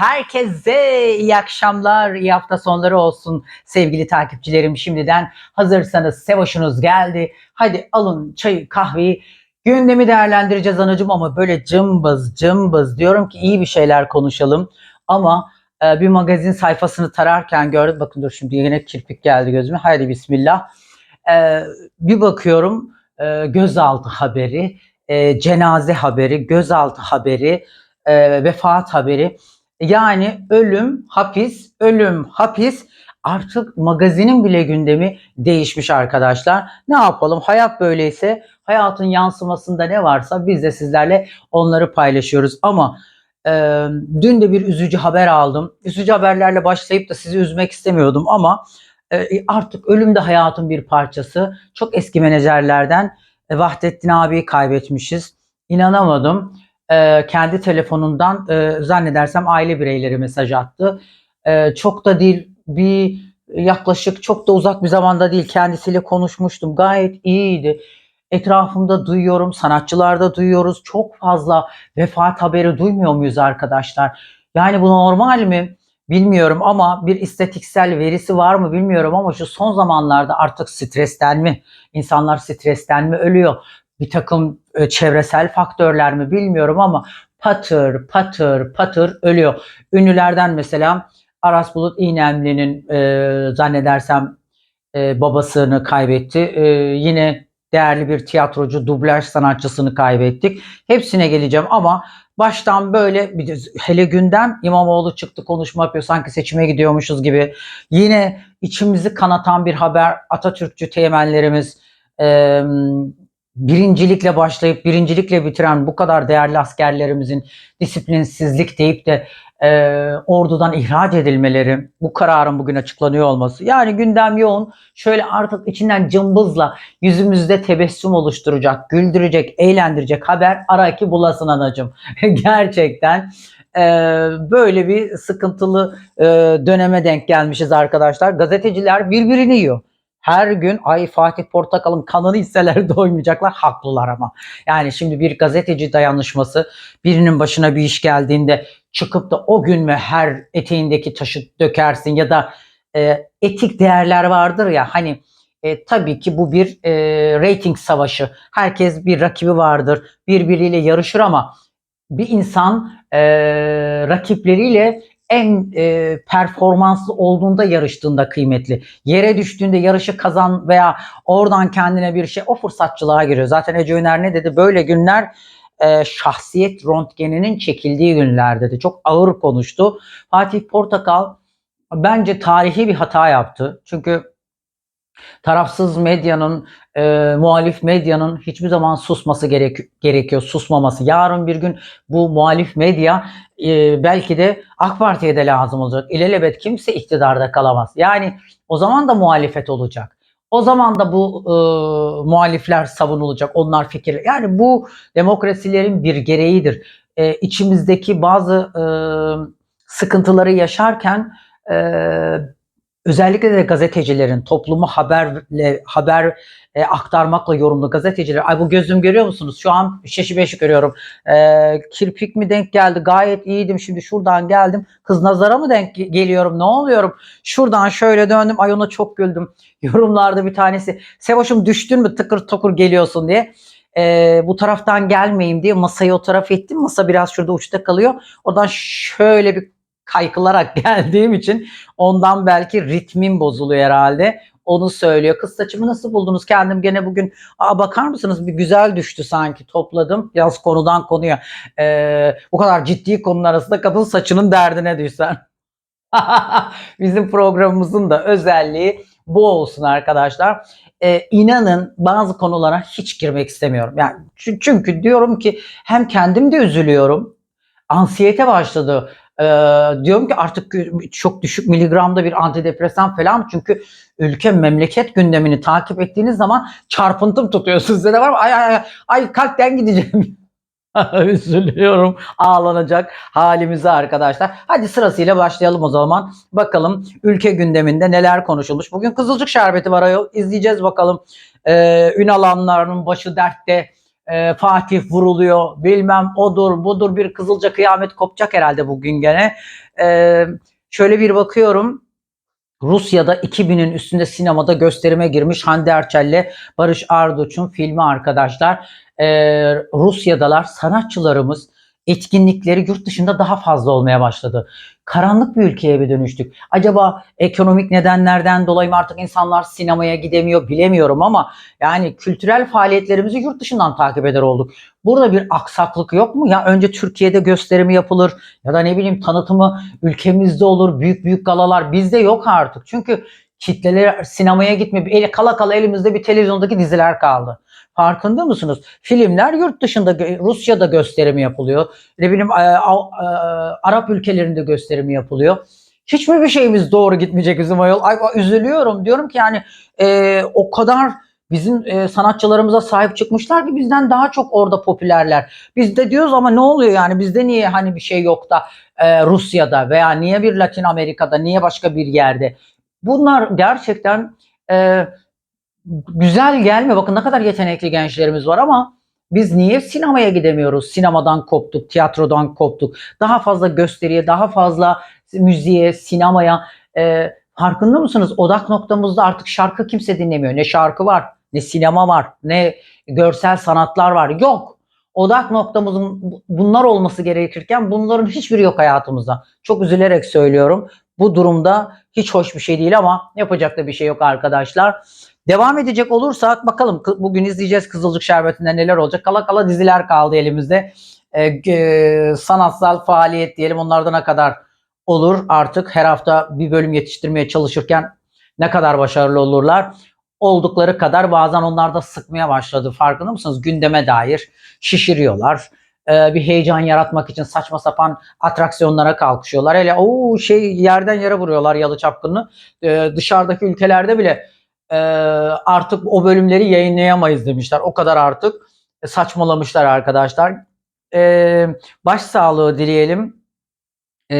herkese iyi akşamlar, iyi hafta sonları olsun sevgili takipçilerim. Şimdiden hazırsanız Sevoş'unuz geldi. Hadi alın çayı, kahveyi. Gündemi değerlendireceğiz anacığım ama böyle cımbız cımbız diyorum ki iyi bir şeyler konuşalım. Ama e, bir magazin sayfasını tararken gördüm. Bakın dur şimdi yine kirpik geldi gözüme. Haydi bismillah. E, bir bakıyorum e, gözaltı haberi, e, cenaze haberi, gözaltı haberi, e, vefat haberi. Yani ölüm, hapis, ölüm, hapis. Artık magazinin bile gündemi değişmiş arkadaşlar. Ne yapalım? Hayat böyleyse hayatın yansımasında ne varsa biz de sizlerle onları paylaşıyoruz. Ama e, dün de bir üzücü haber aldım. Üzücü haberlerle başlayıp da sizi üzmek istemiyordum ama e, artık ölüm de hayatın bir parçası. Çok eski menajerlerden e, Vahdettin abiyi kaybetmişiz. İnanamadım. E, kendi telefonundan e, zannedersem aile bireyleri mesaj attı. E, çok da değil bir yaklaşık çok da uzak bir zamanda değil kendisiyle konuşmuştum. Gayet iyiydi. Etrafımda duyuyorum, sanatçılarda duyuyoruz. Çok fazla vefat haberi duymuyor muyuz arkadaşlar? Yani bu normal mi? Bilmiyorum ama bir istatiksel verisi var mı bilmiyorum ama şu son zamanlarda artık stresten mi? İnsanlar stresten mi ölüyor? Bir takım e, çevresel faktörler mi bilmiyorum ama patır patır patır ölüyor. Ünlülerden mesela Aras Bulut İğnemli'nin e, zannedersem e, babasını kaybetti. E, yine değerli bir tiyatrocu, dublaj sanatçısını kaybettik. Hepsine geleceğim ama baştan böyle bir de hele günden İmamoğlu çıktı konuşma yapıyor sanki seçime gidiyormuşuz gibi. Yine içimizi kanatan bir haber Atatürkçü teğmenlerimiz e, birincilikle başlayıp birincilikle bitiren bu kadar değerli askerlerimizin disiplinsizlik deyip de e, ordudan ihraç edilmeleri, bu kararın bugün açıklanıyor olması. Yani gündem yoğun. Şöyle artık içinden cımbızla yüzümüzde tebessüm oluşturacak, güldürecek, eğlendirecek haber ara ki bulasın anacım. Gerçekten e, böyle bir sıkıntılı e, döneme denk gelmişiz arkadaşlar. Gazeteciler birbirini yiyor. Her gün ay Fatih Portakal'ın kanını hisseler doymayacaklar. Haklılar ama. Yani şimdi bir gazeteci dayanışması birinin başına bir iş geldiğinde çıkıp da o gün mü her eteğindeki taşı dökersin ya da e, etik değerler vardır ya hani e, tabii ki bu bir e, rating savaşı. Herkes bir rakibi vardır. Birbiriyle yarışır ama bir insan e, rakipleriyle en e, performanslı olduğunda yarıştığında kıymetli. Yere düştüğünde yarışı kazan veya oradan kendine bir şey o fırsatçılığa giriyor. Zaten Ece Öner ne dedi? Böyle günler e, şahsiyet röntgeninin çekildiği günler dedi. Çok ağır konuştu. Fatih Portakal bence tarihi bir hata yaptı. Çünkü tarafsız medyanın, e, muhalif medyanın hiçbir zaman susması gerek, gerekiyor, susmaması. Yarın bir gün bu muhalif medya e, belki de AK Parti'ye de lazım olacak. İlelebet kimse iktidarda kalamaz. Yani o zaman da muhalefet olacak. O zaman da bu e, muhalifler savunulacak, onlar fikir. Yani bu demokrasilerin bir gereğidir. E, içimizdeki bazı e, sıkıntıları yaşarken e, özellikle de gazetecilerin toplumu haberle haber e, aktarmakla yorumlu gazeteciler. Ay bu gözüm görüyor musunuz? Şu an şeşi beşi görüyorum. E, kirpik mi denk geldi? Gayet iyiydim. Şimdi şuradan geldim. Kız nazara mı denk geliyorum? Ne oluyorum? Şuradan şöyle döndüm. Ay ona çok güldüm. Yorumlarda bir tanesi. Sevoş'um düştün mü tıkır tokur geliyorsun diye. E, bu taraftan gelmeyeyim diye masayı o taraf ettim. Masa biraz şurada uçta kalıyor. Oradan şöyle bir kaykılarak geldiğim için ondan belki ritmim bozuluyor herhalde. Onu söylüyor. Kız saçımı nasıl buldunuz? Kendim gene bugün Aa, bakar mısınız bir güzel düştü sanki topladım. Biraz konudan konuya. Ee, bu kadar ciddi konular arasında kadın saçının derdine düşsen. Bizim programımızın da özelliği bu olsun arkadaşlar. Ee, inanın bazı konulara hiç girmek istemiyorum. Yani çünkü diyorum ki hem kendim de üzülüyorum. Ansiyete başladı. Ee, diyorum ki artık çok düşük miligramda bir antidepresan falan çünkü ülke memleket gündemini takip ettiğiniz zaman çarpıntım tutuyor. Sizde de var mı? Ay ay ay, kalpten gideceğim. Üzülüyorum. Ağlanacak halimize arkadaşlar. Hadi sırasıyla başlayalım o zaman. Bakalım ülke gündeminde neler konuşulmuş. Bugün Kızılcık Şerbeti var. İzleyeceğiz bakalım. Ee, ün alanlarının başı dertte e, Fatih vuruluyor bilmem odur budur bir kızılca kıyamet kopacak herhalde bugün gene. Ee, şöyle bir bakıyorum. Rusya'da 2000'in üstünde sinemada gösterime girmiş Hande Erçel'le Barış Arduç'un filmi arkadaşlar. Ee, Rusya'dalar sanatçılarımız etkinlikleri yurt dışında daha fazla olmaya başladı. Karanlık bir ülkeye bir dönüştük. Acaba ekonomik nedenlerden dolayı mı artık insanlar sinemaya gidemiyor bilemiyorum ama yani kültürel faaliyetlerimizi yurt dışından takip eder olduk. Burada bir aksaklık yok mu? Ya önce Türkiye'de gösterimi yapılır ya da ne bileyim tanıtımı ülkemizde olur. Büyük büyük galalar bizde yok artık. Çünkü kitleler sinemaya gitmiyor. El, kala kala elimizde bir televizyondaki diziler kaldı. Farkında mısınız? Filmler yurt dışında, Rusya'da gösterimi yapılıyor. Ne bileyim e, e, Arap ülkelerinde gösterimi yapılıyor. Hiçbir bir şeyimiz doğru gitmeyecek bizim ayol. Ay ay, üzülüyorum. Diyorum ki yani e, o kadar bizim e, sanatçılarımıza sahip çıkmışlar ki bizden daha çok orada popülerler. Biz de diyoruz ama ne oluyor yani bizde niye hani bir şey yok da e, Rusya'da veya niye bir Latin Amerika'da niye başka bir yerde? Bunlar gerçekten e, güzel gelme. Bakın ne kadar yetenekli gençlerimiz var ama biz niye sinemaya gidemiyoruz? Sinemadan koptuk, tiyatrodan koptuk. Daha fazla gösteriye, daha fazla müziğe, sinemaya. E, farkında mısınız? Odak noktamızda artık şarkı kimse dinlemiyor. Ne şarkı var, ne sinema var, ne görsel sanatlar var. Yok. Odak noktamızın bu- bunlar olması gerekirken bunların hiçbiri yok hayatımızda. Çok üzülerek söylüyorum. Bu durumda hiç hoş bir şey değil ama yapacak da bir şey yok arkadaşlar. Devam edecek olursak bakalım bugün izleyeceğiz Kızılcık Şerbeti'nde neler olacak. Kala kala diziler kaldı elimizde. Ee, e, sanatsal faaliyet diyelim onlardan ne kadar olur artık her hafta bir bölüm yetiştirmeye çalışırken ne kadar başarılı olurlar. Oldukları kadar bazen onlar da sıkmaya başladı farkında mısınız? Gündeme dair şişiriyorlar. Ee, bir heyecan yaratmak için saçma sapan atraksiyonlara kalkışıyorlar. Hele o şey yerden yere vuruyorlar yalı çapkını. Ee, dışarıdaki ülkelerde bile e, artık o bölümleri yayınlayamayız demişler. O kadar artık saçmalamışlar arkadaşlar. Ee, baş sağlığı dileyelim. Ee,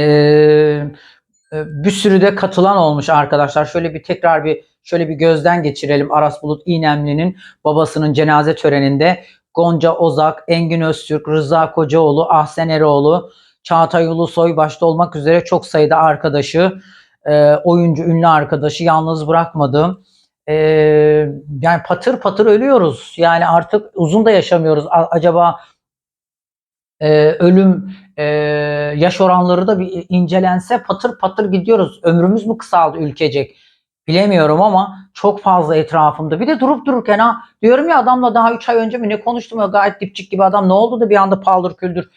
e, bir sürü de katılan olmuş arkadaşlar. Şöyle bir tekrar bir şöyle bir gözden geçirelim. Aras Bulut İynemli'nin babasının cenaze töreninde Gonca Ozak, Engin Öztürk, Rıza Kocaoğlu, Ahsen Eroğlu, Çağatay Ulusoy başta olmak üzere çok sayıda arkadaşı, e, oyuncu, ünlü arkadaşı yalnız bırakmadı. E, yani patır patır ölüyoruz. Yani artık uzun da yaşamıyoruz. A- acaba e, ölüm e, yaş oranları da bir incelense patır patır gidiyoruz. Ömrümüz mü kısaldı ülkecek? Bilemiyorum ama çok fazla etrafımda. Bir de durup dururken ha diyorum ya adamla daha 3 ay önce mi ne konuştum ya gayet dipçik gibi adam ne oldu da bir anda paldır küldür.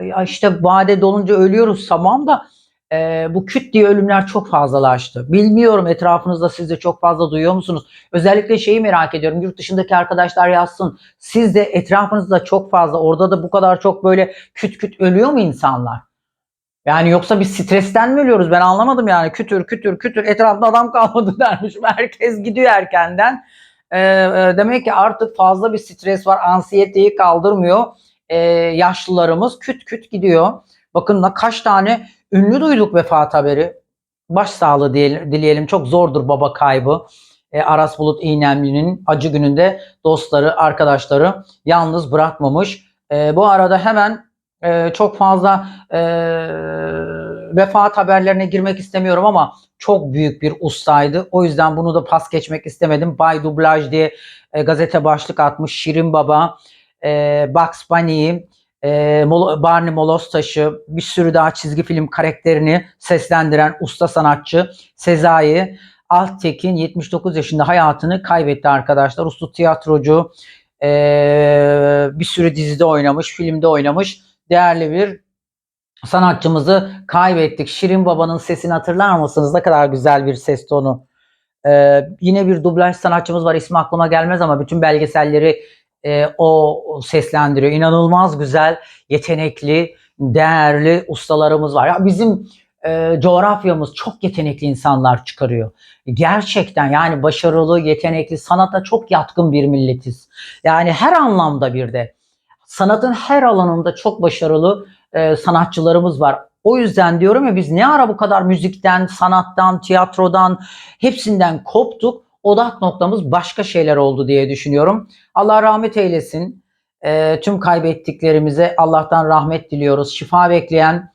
Ya işte vade dolunca ölüyoruz tamam da e, bu küt diye ölümler çok fazlalaştı. Bilmiyorum etrafınızda siz de çok fazla duyuyor musunuz? Özellikle şeyi merak ediyorum. Yurt dışındaki arkadaşlar yazsın. Siz de etrafınızda çok fazla orada da bu kadar çok böyle küt küt ölüyor mu insanlar? Yani yoksa bir stresten mi ölüyoruz? Ben anlamadım yani. Kütür kütür kütür etrafta adam kalmadı dermiş. Herkes gidiyor erkenden. E, demek ki artık fazla bir stres var. Ansiyeteyi kaldırmıyor. Ee, yaşlılarımız küt küt gidiyor. Bakın kaç tane ünlü duyduk vefat haberi. Başsağlığı dileyelim. Çok zordur baba kaybı. Ee, Aras Bulut İynemli'nin acı gününde dostları, arkadaşları yalnız bırakmamış. Ee, bu arada hemen e, çok fazla e, vefat haberlerine girmek istemiyorum ama çok büyük bir ustaydı. O yüzden bunu da pas geçmek istemedim. Bay Dublaj diye e, gazete başlık atmış. Şirin Baba, e, Bugs Bunny'yi, e, Barney Molostaş'ı, bir sürü daha çizgi film karakterini seslendiren usta sanatçı Sezai Altekin 79 yaşında hayatını kaybetti arkadaşlar. Usta tiyatrocu, e, bir sürü dizide oynamış, filmde oynamış. Değerli bir sanatçımızı kaybettik. Şirin Baba'nın sesini hatırlar mısınız? Ne kadar güzel bir ses tonu. Ee, yine bir dublaj sanatçımız var. İsmi aklıma gelmez ama bütün belgeselleri e, o seslendiriyor. İnanılmaz güzel, yetenekli, değerli ustalarımız var. Ya bizim e, coğrafyamız çok yetenekli insanlar çıkarıyor. Gerçekten yani başarılı, yetenekli, sanata çok yatkın bir milletiz. Yani her anlamda bir de. Sanatın her alanında çok başarılı e, sanatçılarımız var. O yüzden diyorum ya biz ne ara bu kadar müzikten, sanattan, tiyatrodan hepsinden koptuk. Odak noktamız başka şeyler oldu diye düşünüyorum. Allah rahmet eylesin. E, tüm kaybettiklerimize Allah'tan rahmet diliyoruz. Şifa bekleyen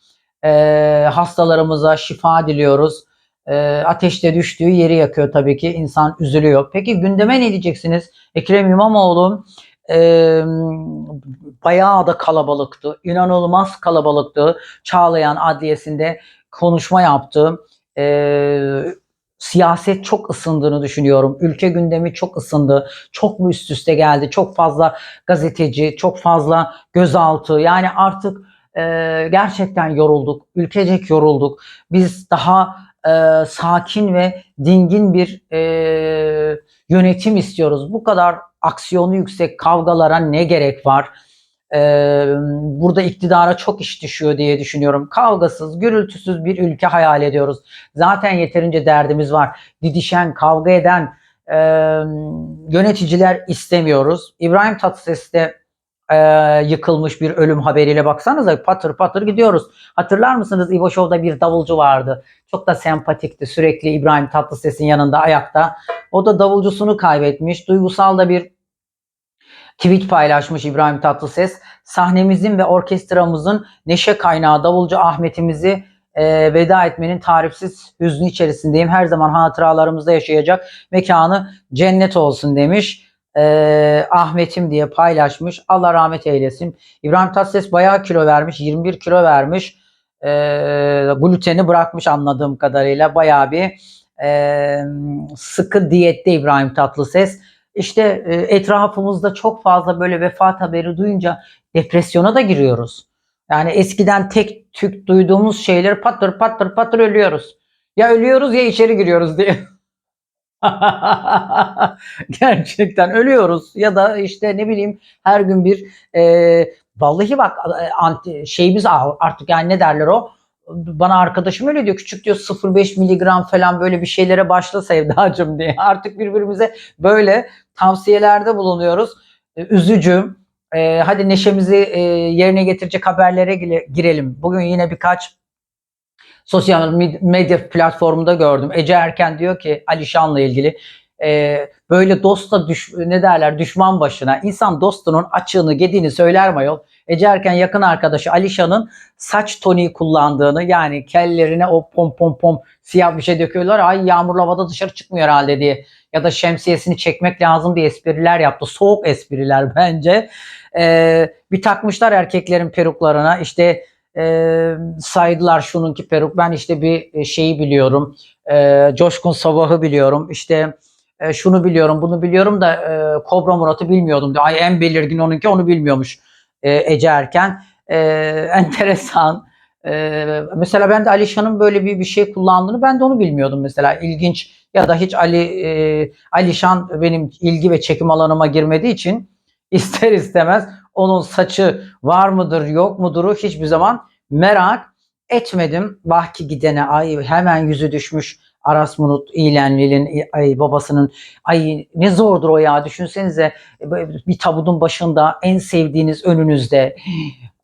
Ee, hastalarımıza şifa diliyoruz. Ee, ateşte düştüğü yeri yakıyor tabii ki. İnsan üzülüyor. Peki gündeme ne diyeceksiniz? Ekrem İmamoğlu e, bayağı da kalabalıktı. İnanılmaz kalabalıktı. Çağlayan Adliyesi'nde konuşma yaptı. Ee, siyaset çok ısındığını düşünüyorum. Ülke gündemi çok ısındı. Çok mu üst üste geldi? Çok fazla gazeteci, çok fazla gözaltı. Yani artık e, gerçekten yorulduk. Ülkecek yorulduk. Biz daha e, sakin ve dingin bir e, yönetim istiyoruz. Bu kadar aksiyonu yüksek kavgalara ne gerek var? Burada iktidara çok iş düşüyor diye düşünüyorum. Kavgasız, gürültüsüz bir ülke hayal ediyoruz. Zaten yeterince derdimiz var. Didişen, kavga eden yöneticiler istemiyoruz. İbrahim Tatlıses de yıkılmış bir ölüm haberiyle baksanıza patır patır gidiyoruz. Hatırlar mısınız İbo bir davulcu vardı. Çok da sempatikti. Sürekli İbrahim Tatlıses'in yanında ayakta. O da davulcusunu kaybetmiş. Duygusal da bir tweet paylaşmış İbrahim Tatlıses. Sahnemizin ve orkestramızın neşe kaynağı davulcu Ahmet'imizi e, veda etmenin tarifsiz hüznü içerisindeyim. Her zaman hatıralarımızda yaşayacak mekanı cennet olsun demiş. E, Ahmet'im diye paylaşmış. Allah rahmet eylesin. İbrahim Tatlıses bayağı kilo vermiş. 21 kilo vermiş. E, gluteni bırakmış anladığım kadarıyla. Bayağı bir e, sıkı diyette İbrahim Tatlıses. İşte e, etrafımızda çok fazla böyle vefat haberi duyunca depresyona da giriyoruz. Yani eskiden tek tük duyduğumuz şeyler patır patır patır ölüyoruz. Ya ölüyoruz ya içeri giriyoruz diye. Gerçekten ölüyoruz ya da işte ne bileyim her gün bir e, vallahi bak anti, şeyimiz artık yani ne derler o bana arkadaşım öyle diyor küçük diyor 0.5 miligram falan böyle bir şeylere başla Sevdacım diye. Artık birbirimize böyle tavsiyelerde bulunuyoruz. E, üzücü e, hadi neşemizi e, yerine getirecek haberlere girelim. Bugün yine birkaç sosyal medya platformunda gördüm. Ece Erken diyor ki Alişan'la ilgili e, böyle dosta düş, ne derler düşman başına insan dostunun açığını gediğini söyler mi ayol? Ece Erken yakın arkadaşı Alişan'ın saç toniği kullandığını yani kellerine o pom pom pom siyah bir şey döküyorlar. Ay yağmurlu havada dışarı çıkmıyor herhalde diye. Ya da şemsiyesini çekmek lazım diye espriler yaptı. Soğuk espriler bence. Ee, bir takmışlar erkeklerin peruklarına işte e, saydılar şununki peruk. Ben işte bir şeyi biliyorum. E, Coşkun Sabah'ı biliyorum. İşte e, şunu biliyorum, bunu biliyorum da e, Kobra Murat'ı bilmiyordum. Ay en belirgin onunki onu bilmiyormuş e, Ece Erken. E, enteresan. E, mesela ben de Alişan'ın böyle bir bir şey kullandığını ben de onu bilmiyordum mesela. ilginç ya da hiç Ali e, Alişan benim ilgi ve çekim alanıma girmediği için ister istemez onun saçı var mıdır yok mudur hiçbir zaman merak etmedim. Bahki gidene ay hemen yüzü düşmüş Aras Munut İlenli'nin ay babasının ay ne zordur o ya düşünsenize bir tabutun başında en sevdiğiniz önünüzde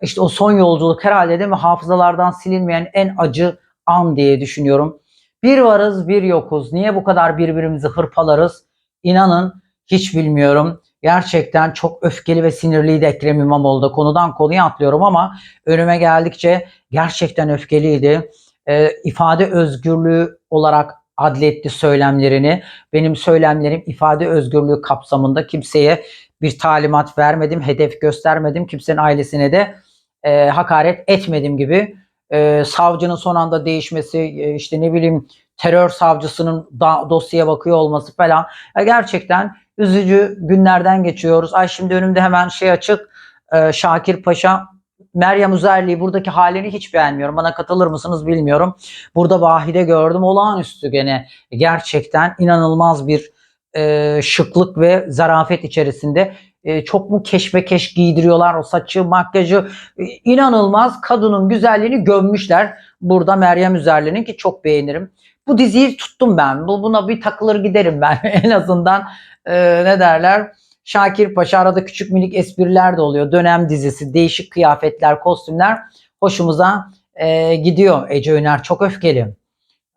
işte o son yolculuk herhalde değil mi hafızalardan silinmeyen en acı an diye düşünüyorum. Bir varız bir yokuz. Niye bu kadar birbirimizi hırpalarız? İnanın hiç bilmiyorum. Gerçekten çok öfkeli ve sinirliydi Ekrem İmamoğlu konudan konuya atlıyorum ama önüme geldikçe gerçekten öfkeliydi. E, ifade özgürlüğü olarak adletti söylemlerini. Benim söylemlerim ifade özgürlüğü kapsamında kimseye bir talimat vermedim, hedef göstermedim. Kimsenin ailesine de e, hakaret etmedim gibi. E, savcının son anda değişmesi, e, işte ne bileyim terör savcısının da, dosyaya bakıyor olması falan. E, gerçekten üzücü günlerden geçiyoruz. Ay şimdi önümde hemen şey açık. E, Şakir Paşa Meryem Üzerli'yi buradaki halini hiç beğenmiyorum. Bana katılır mısınız bilmiyorum. Burada Vahide gördüm. Olağanüstü gene gerçekten inanılmaz bir e, şıklık ve zarafet içerisinde. E, çok mu keşmekeş giydiriyorlar o saçı, makyajı. E, inanılmaz kadının güzelliğini gömmüşler. Burada Meryem Üzerli'nin ki çok beğenirim. Bu diziyi tuttum ben. Bu Buna bir takılır giderim ben en azından. E, ne derler? Şakir Paşa arada küçük minik espriler de oluyor. Dönem dizisi, değişik kıyafetler, kostümler hoşumuza e, gidiyor. Ece Öner çok öfkeli.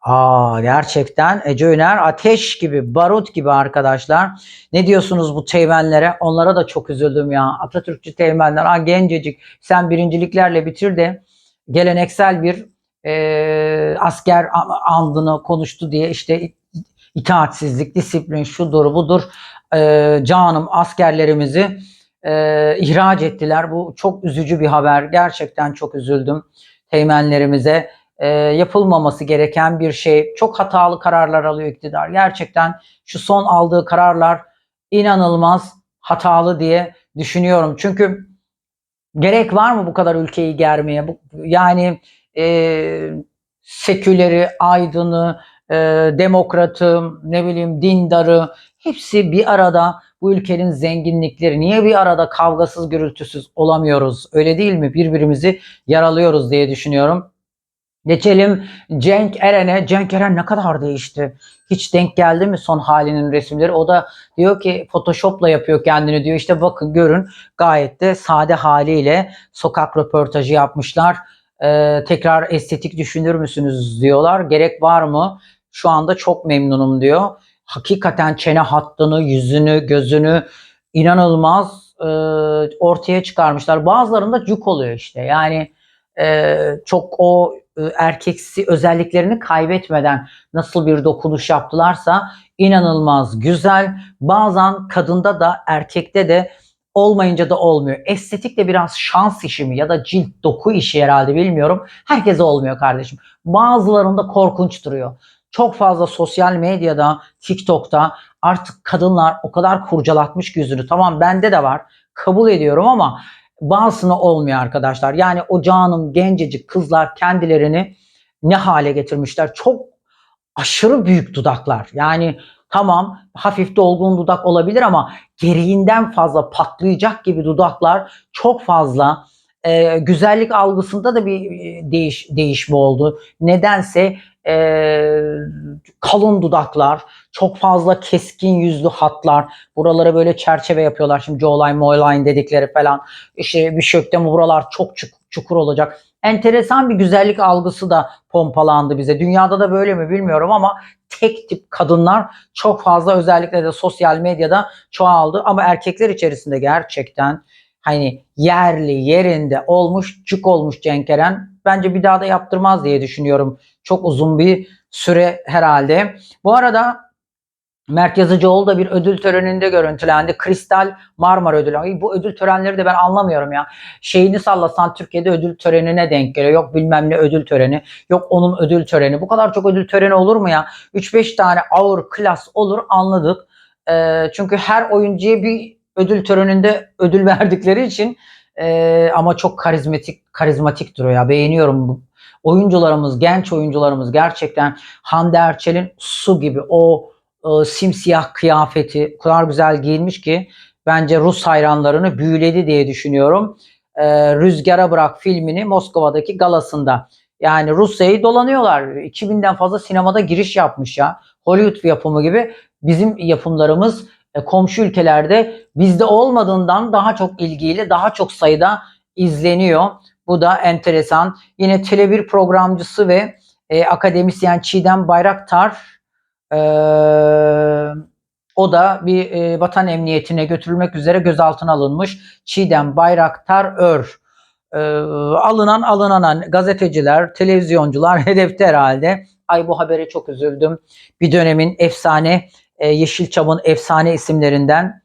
Aa gerçekten Ece Öner ateş gibi, barut gibi arkadaşlar. Ne diyorsunuz bu teğmenlere? Onlara da çok üzüldüm ya. Atatürkçü teğmenler, aa gencecik sen birinciliklerle bitir de geleneksel bir e, asker andını konuştu diye işte itaatsizlik, disiplin şudur budur e, canım askerlerimizi e, ihraç ettiler. Bu çok üzücü bir haber. Gerçekten çok üzüldüm teğmenlerimize. E, yapılmaması gereken bir şey. Çok hatalı kararlar alıyor iktidar. Gerçekten şu son aldığı kararlar inanılmaz hatalı diye düşünüyorum. Çünkü gerek var mı bu kadar ülkeyi germeye? Bu, yani e, seküleri, aydını, e, demokratı, ne bileyim dindarı hepsi bir arada bu ülkenin zenginlikleri. Niye bir arada kavgasız gürültüsüz olamıyoruz? Öyle değil mi? Birbirimizi yaralıyoruz diye düşünüyorum. Geçelim Cenk Eren'e. Cenk Eren ne kadar değişti. Hiç denk geldi mi son halinin resimleri? O da diyor ki Photoshop'la yapıyor kendini diyor. İşte bakın görün gayet de sade haliyle sokak röportajı yapmışlar. Ee, tekrar estetik düşünür müsünüz diyorlar. Gerek var mı? Şu anda çok memnunum diyor. Hakikaten çene hattını, yüzünü, gözünü inanılmaz e, ortaya çıkarmışlar. Bazılarında cuk oluyor işte. Yani e, çok o e, erkeksi özelliklerini kaybetmeden nasıl bir dokunuş yaptılarsa inanılmaz güzel. Bazen kadında da erkekte de olmayınca da olmuyor. Estetik de biraz şans işi mi ya da cilt doku işi herhalde bilmiyorum. Herkese olmuyor kardeşim. Bazılarında korkunç duruyor. Çok fazla sosyal medyada, TikTok'ta artık kadınlar o kadar kurcalatmış ki yüzünü. Tamam bende de var. Kabul ediyorum ama bazısına olmuyor arkadaşlar. Yani o canım gencecik kızlar kendilerini ne hale getirmişler. Çok aşırı büyük dudaklar. Yani tamam hafif dolgun dudak olabilir ama gereğinden fazla patlayacak gibi dudaklar çok fazla. Ee, güzellik algısında da bir e, değiş, değişme oldu. Nedense e, kalın dudaklar, çok fazla keskin yüzlü hatlar, buralara böyle çerçeve yapıyorlar. Şimdi jawline, moyline dedikleri falan. İşte bir şökte buralar çok çuk- çukur olacak. Enteresan bir güzellik algısı da pompalandı bize. Dünyada da böyle mi bilmiyorum ama tek tip kadınlar çok fazla özellikle de sosyal medyada çoğaldı. Ama erkekler içerisinde gerçekten hani yerli yerinde olmuş cuk olmuş Cenk Eren. Bence bir daha da yaptırmaz diye düşünüyorum. Çok uzun bir süre herhalde. Bu arada Mert Yazıcıoğlu da bir ödül töreninde görüntülendi. Kristal Marmara Ödülü. Bu ödül törenleri de ben anlamıyorum ya. Şeyini sallasan Türkiye'de ödül törenine denk geliyor. Yok bilmem ne ödül töreni. Yok onun ödül töreni. Bu kadar çok ödül töreni olur mu ya? 3-5 tane ağır klas olur anladık. Ee, çünkü her oyuncuya bir ödül töreninde ödül verdikleri için ee, ama çok karizmatik karizmatik duruyor ya. Beğeniyorum. Oyuncularımız, genç oyuncularımız gerçekten Hande Erçel'in su gibi o e, simsiyah kıyafeti kadar güzel giyinmiş ki bence Rus hayranlarını büyüledi diye düşünüyorum. E, Rüzgara Bırak filmini Moskova'daki galasında. Yani Rusya'yı dolanıyorlar. 2000'den fazla sinemada giriş yapmış ya. Hollywood yapımı gibi bizim yapımlarımız e, komşu ülkelerde bizde olmadığından daha çok ilgiyle daha çok sayıda izleniyor. Bu da enteresan. Yine Tele1 programcısı ve e, akademisyen Çiğdem Bayraktar e, o da bir e, vatan emniyetine götürülmek üzere gözaltına alınmış. Çiğdem Bayraktar Ör. E, alınan alınana gazeteciler, televizyoncular hedefte herhalde. Ay bu habere çok üzüldüm. Bir dönemin efsane e, Yeşilçam'ın efsane isimlerinden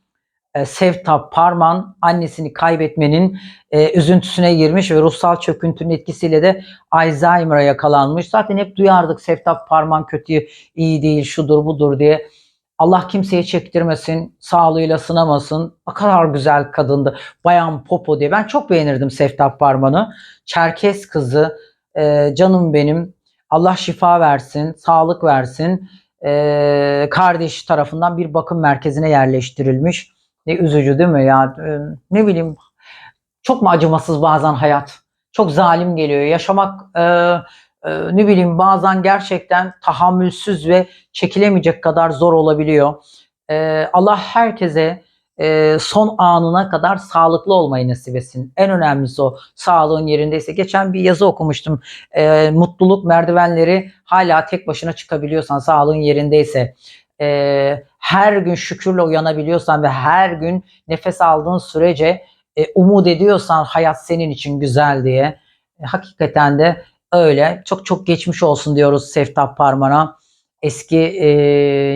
e, Sevtap Parman annesini kaybetmenin e, üzüntüsüne girmiş ve ruhsal çöküntünün etkisiyle de Alzheimer'a yakalanmış. Zaten hep duyardık Sevtap Parman kötü, iyi değil, şudur budur diye. Allah kimseye çektirmesin, sağlığıyla sınamasın. Ne kadar güzel kadındı. Bayan Popo diye. Ben çok beğenirdim Sevtap Parman'ı. Çerkes kızı, e, canım benim. Allah şifa versin, sağlık versin. E, kardeş tarafından bir bakım merkezine yerleştirilmiş. Ne üzücü değil mi ya? E, ne bileyim çok mu acımasız bazen hayat? Çok zalim geliyor. Yaşamak e, e, ne bileyim bazen gerçekten tahammülsüz ve çekilemeyecek kadar zor olabiliyor. E, Allah herkese e, son anına kadar sağlıklı olmayı nasip etsin. En önemlisi o sağlığın yerindeyse. Geçen bir yazı okumuştum. E, mutluluk merdivenleri hala tek başına çıkabiliyorsan sağlığın yerindeyse e, her gün şükürle uyanabiliyorsan ve her gün nefes aldığın sürece e, umut ediyorsan hayat senin için güzel diye e, hakikaten de Öyle. Çok çok geçmiş olsun diyoruz Seftap Parman'a. Eski e,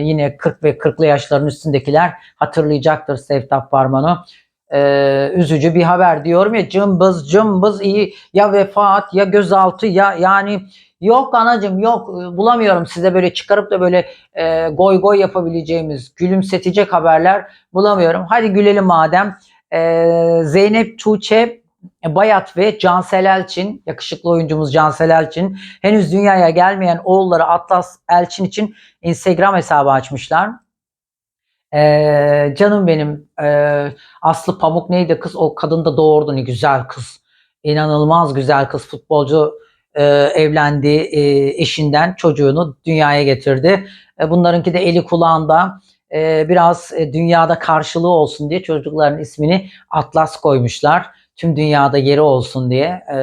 yine 40 ve 40'lı yaşların üstündekiler hatırlayacaktır Seftap Parman'ı. E, üzücü bir haber diyorum ya cımbız cımbız iyi ya vefat ya gözaltı ya yani yok anacım yok bulamıyorum size böyle çıkarıp da böyle e, goy goy yapabileceğimiz gülümsetecek haberler bulamıyorum. Hadi gülelim madem. E, Zeynep Tuğçe Bayat ve Cansel Elçin, yakışıklı oyuncumuz Cansel Elçin, henüz dünyaya gelmeyen oğulları Atlas Elçin için Instagram hesabı açmışlar. Ee, canım benim e, Aslı Pamuk neydi kız? O kadın da doğurdu ne güzel kız. İnanılmaz güzel kız futbolcu e, evlendi e, eşinden çocuğunu dünyaya getirdi. E, bunlarınki de eli kulağında e, biraz e, dünyada karşılığı olsun diye çocukların ismini Atlas koymuşlar tüm dünyada yeri olsun diye e,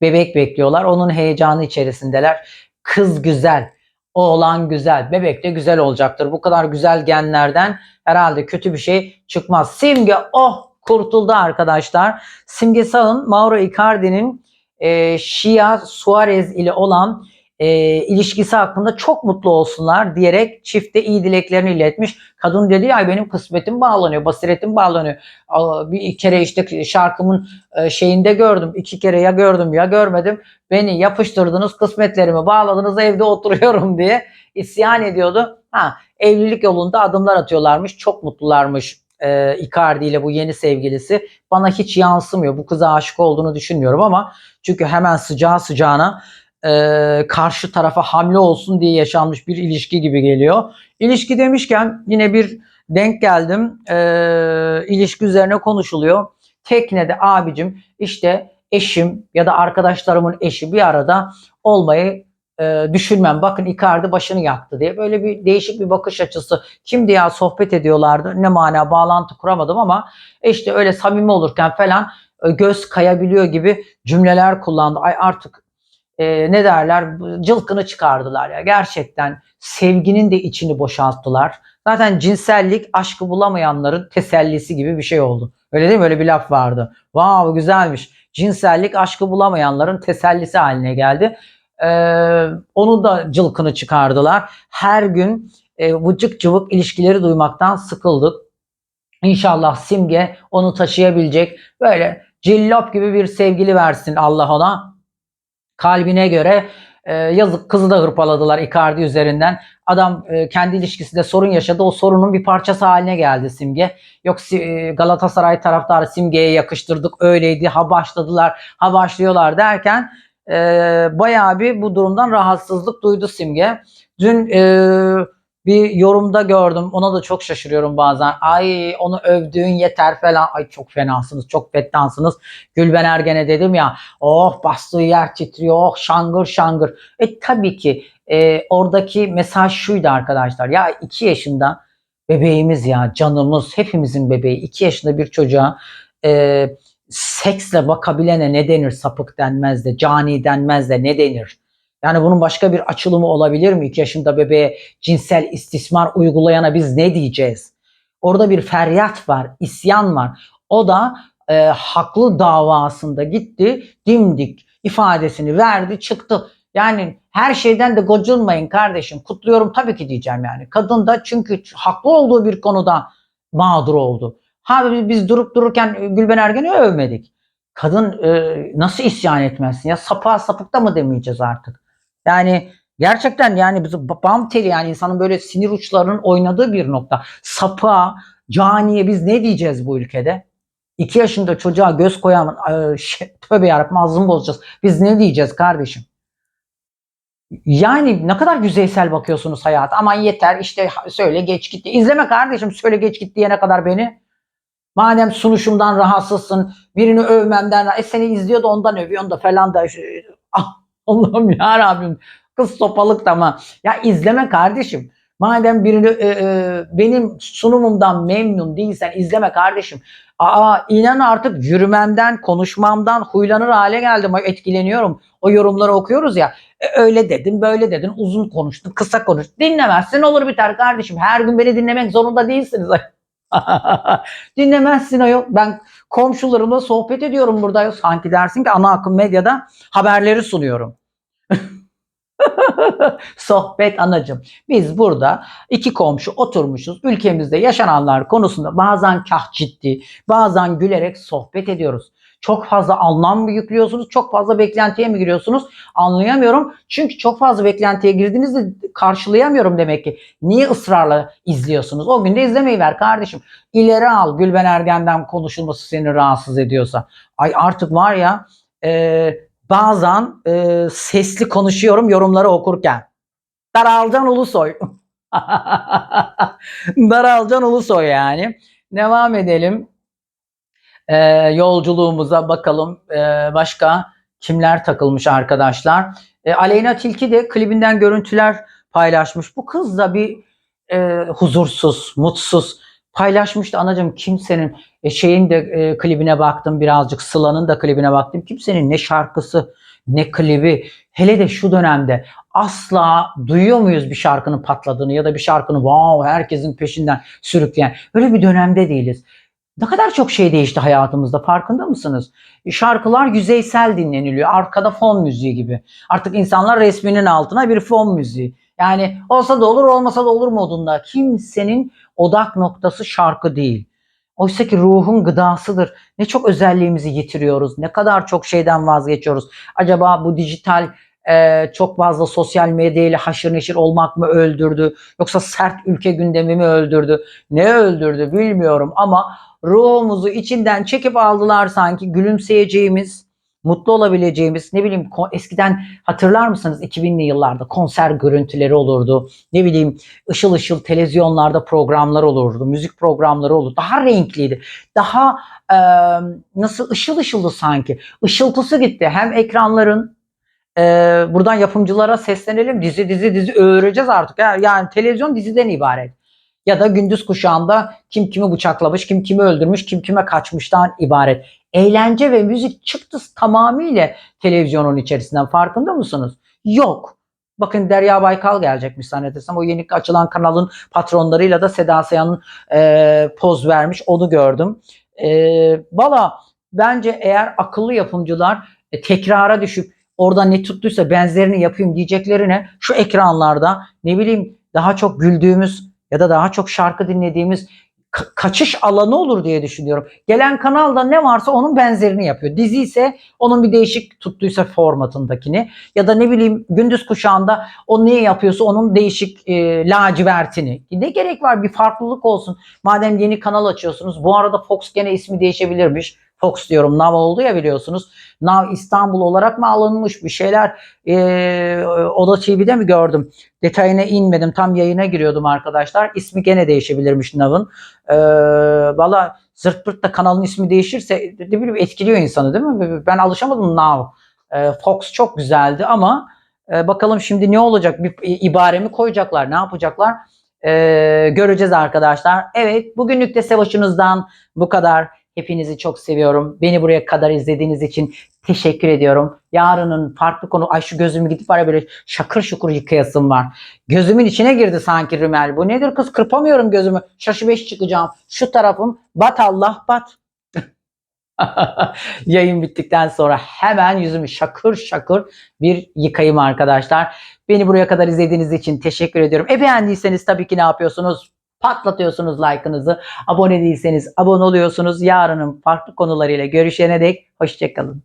bebek bekliyorlar. Onun heyecanı içerisindeler. Kız güzel, oğlan güzel, bebek de güzel olacaktır. Bu kadar güzel genlerden herhalde kötü bir şey çıkmaz. Simge oh kurtuldu arkadaşlar. Simge Sağ'ın Mauro Icardi'nin e, Shia Suarez ile olan e, ilişkisi hakkında çok mutlu olsunlar diyerek çifte iyi dileklerini iletmiş. Kadın dedi ya benim kısmetim bağlanıyor, basiretim bağlanıyor. Bir kere işte şarkımın e, şeyinde gördüm. iki kere ya gördüm ya görmedim. Beni yapıştırdınız, kısmetlerimi bağladınız, evde oturuyorum diye isyan ediyordu. Ha, evlilik yolunda adımlar atıyorlarmış. Çok mutlularmış e, Icardi ile bu yeni sevgilisi. Bana hiç yansımıyor. Bu kıza aşık olduğunu düşünmüyorum ama çünkü hemen sıcağı sıcağına e, karşı tarafa hamle olsun diye yaşanmış bir ilişki gibi geliyor. İlişki demişken yine bir denk geldim. E, ilişki üzerine konuşuluyor. Teknede abicim işte eşim ya da arkadaşlarımın eşi bir arada olmayı e, düşünmem. Bakın Icardi başını yaktı diye. Böyle bir değişik bir bakış açısı. Kimdi ya sohbet ediyorlardı. Ne mana bağlantı kuramadım ama işte öyle samimi olurken falan e, göz kayabiliyor gibi cümleler kullandı. Ay artık e, ne derler cılkını çıkardılar ya gerçekten sevginin de içini boşalttılar. Zaten cinsellik aşkı bulamayanların tesellisi gibi bir şey oldu. Öyle değil mi? Öyle bir laf vardı. Vav güzelmiş. Cinsellik aşkı bulamayanların tesellisi haline geldi. Ee, onu da cılkını çıkardılar. Her gün e, vıcık cıvık ilişkileri duymaktan sıkıldık. İnşallah Simge onu taşıyabilecek böyle cillop gibi bir sevgili versin Allah ona kalbine göre e, yazık kızı da hırpaladılar Icardi üzerinden. Adam e, kendi ilişkisinde sorun yaşadı. O sorunun bir parçası haline geldi Simge. Yok e, Galatasaray taraftarı Simge'ye yakıştırdık öyleydi. Ha başladılar, ha başlıyorlar derken e, bayağı bir bu durumdan rahatsızlık duydu Simge. Dün e, bir yorumda gördüm. Ona da çok şaşırıyorum bazen. Ay onu övdüğün yeter falan. Ay çok fenasınız, çok fettansınız. Gülben Ergen'e dedim ya. Oh bastığı yer titriyor. Oh şangır şangır. E tabii ki e, oradaki mesaj şuydu arkadaşlar. Ya iki yaşında bebeğimiz ya canımız hepimizin bebeği. iki yaşında bir çocuğa e, seksle bakabilene ne denir sapık denmez de cani denmez de ne denir? Yani bunun başka bir açılımı olabilir mi? 2 yaşında bebeğe cinsel istismar uygulayana biz ne diyeceğiz? Orada bir feryat var, isyan var. O da e, haklı davasında gitti, dimdik ifadesini verdi, çıktı. Yani her şeyden de gocunmayın kardeşim. Kutluyorum tabii ki diyeceğim yani. Kadın da çünkü haklı olduğu bir konuda mağdur oldu. Ha biz durup dururken Gülben Ergen'i övmedik. Kadın e, nasıl isyan etmezsin ya? Sapığa sapıkta mı demeyeceğiz artık? Yani gerçekten yani bam teli yani insanın böyle sinir uçlarının oynadığı bir nokta. Sapığa, caniye biz ne diyeceğiz bu ülkede? İki yaşında çocuğa göz koyan şey, tövbe yarabbim ağzımı bozacağız. Biz ne diyeceğiz kardeşim? Yani ne kadar yüzeysel bakıyorsunuz hayata. Aman yeter işte söyle geç gitti. İzleme kardeşim söyle geç git diyene kadar beni. Madem sunuşumdan rahatsızsın, birini övmemden, e seni izliyor da ondan övüyorsun da falan da. Ah, Allah'ım ya Rabbim. Kız sopalık da mı? Ya izleme kardeşim. Madem birini e, e, benim sunumumdan memnun değilsen izleme kardeşim. Aa inan artık yürümemden, konuşmamdan huylanır hale geldim. Etkileniyorum. O yorumları okuyoruz ya. E, öyle dedin, böyle dedin, uzun konuştun, kısa konuş. Dinlemezsin olur biter kardeşim. Her gün beni dinlemek zorunda değilsiniz. Dinlemezsin ayol. Ben komşularımla sohbet ediyorum burada. Sanki dersin ki ana akım medyada haberleri sunuyorum. Sohbet anacım. Biz burada iki komşu oturmuşuz. Ülkemizde yaşananlar konusunda bazen kah ciddi, bazen gülerek sohbet ediyoruz. Çok fazla anlam mı yüklüyorsunuz? Çok fazla beklentiye mi giriyorsunuz? Anlayamıyorum. Çünkü çok fazla beklentiye girdiğinizde karşılayamıyorum demek ki. Niye ısrarla izliyorsunuz? O gün de izlemeyi ver kardeşim. İleri al Gülben Ergen'den konuşulması seni rahatsız ediyorsa. Ay artık var ya e, bazen e, sesli konuşuyorum yorumları okurken. Daralcan Ulusoy. Daralcan Ulusoy yani. Devam edelim. E, yolculuğumuza bakalım. E, başka kimler takılmış arkadaşlar. E, Aleyna Tilki de klibinden görüntüler paylaşmış. Bu kız da bir e, huzursuz, mutsuz paylaşmıştı. Anacığım kimsenin e, şeyin de e, klibine baktım birazcık. Sıla'nın da klibine baktım. Kimsenin ne şarkısı ne klibi hele de şu dönemde asla duyuyor muyuz bir şarkının patladığını ya da bir şarkının wow herkesin peşinden sürükleyen öyle bir dönemde değiliz. Ne kadar çok şey değişti hayatımızda farkında mısınız? Şarkılar yüzeysel dinleniliyor. Arkada fon müziği gibi. Artık insanlar resminin altına bir fon müziği. Yani olsa da olur olmasa da olur modunda. Kimsenin odak noktası şarkı değil. Oysa ki ruhun gıdasıdır. Ne çok özelliğimizi yitiriyoruz. Ne kadar çok şeyden vazgeçiyoruz. Acaba bu dijital e, çok fazla sosyal medyayla haşır neşir olmak mı öldürdü? Yoksa sert ülke gündemi mi öldürdü? Ne öldürdü bilmiyorum ama ruhumuzu içinden çekip aldılar sanki gülümseyeceğimiz, mutlu olabileceğimiz ne bileyim eskiden hatırlar mısınız 2000'li yıllarda konser görüntüleri olurdu. Ne bileyim ışıl ışıl televizyonlarda programlar olurdu, müzik programları olurdu. Daha renkliydi. Daha e, nasıl ışıl ışıldı sanki. Işıltısı gitti. Hem ekranların e, buradan yapımcılara seslenelim. Dizi dizi dizi öğreneceğiz artık. Ya. Yani televizyon diziden ibaret. Ya da gündüz kuşağında kim kimi bıçaklamış, kim kimi öldürmüş, kim kime kaçmıştan ibaret. Eğlence ve müzik çıktı tamamıyla televizyonun içerisinden farkında mısınız? Yok. Bakın Derya Baykal gelecekmiş zannedersem. O yeni açılan kanalın patronlarıyla da Seda Sayan'ın e, poz vermiş. Onu gördüm. E, Valla bence eğer akıllı yapımcılar e, tekrara düşüp orada ne tuttuysa benzerini yapayım diyeceklerine şu ekranlarda ne bileyim daha çok güldüğümüz ya da daha çok şarkı dinlediğimiz ka- kaçış alanı olur diye düşünüyorum. Gelen kanalda ne varsa onun benzerini yapıyor. Dizi ise onun bir değişik tuttuysa formatındakini ya da ne bileyim gündüz kuşağında o ne yapıyorsa onun değişik e, lacivertini. Ne gerek var bir farklılık olsun. Madem yeni kanal açıyorsunuz. Bu arada Fox gene ismi değişebilirmiş. Fox diyorum Now oldu ya biliyorsunuz. Now İstanbul olarak mı alınmış bir şeyler e, Oda TV'de mi gördüm? Detayına inmedim. Tam yayına giriyordum arkadaşlar. İsmi gene değişebilirmiş Nav'ın. E, Valla zırt pırt da kanalın ismi değişirse ne bileyim etkiliyor insanı değil mi? Ben alışamadım Now. E, Fox çok güzeldi ama e, bakalım şimdi ne olacak? Bir ibare mi koyacaklar? Ne yapacaklar? E, göreceğiz arkadaşlar. Evet bugünlük de Sevaş'ınızdan bu kadar. Hepinizi çok seviyorum. Beni buraya kadar izlediğiniz için teşekkür ediyorum. Yarının farklı konu. Ay şu gözümü gidip ara böyle şakır şukur yıkayasım var. Gözümün içine girdi sanki rümel. Bu nedir kız? Kırpamıyorum gözümü. Şaşı beş çıkacağım. Şu tarafım bat Allah bat. Yayın bittikten sonra hemen yüzümü şakır şakır bir yıkayayım arkadaşlar. Beni buraya kadar izlediğiniz için teşekkür ediyorum. E beğendiyseniz tabii ki ne yapıyorsunuz? Patlatıyorsunuz like'ınızı. Abone değilseniz abone oluyorsunuz. Yarının farklı konularıyla görüşene dek hoşçakalın.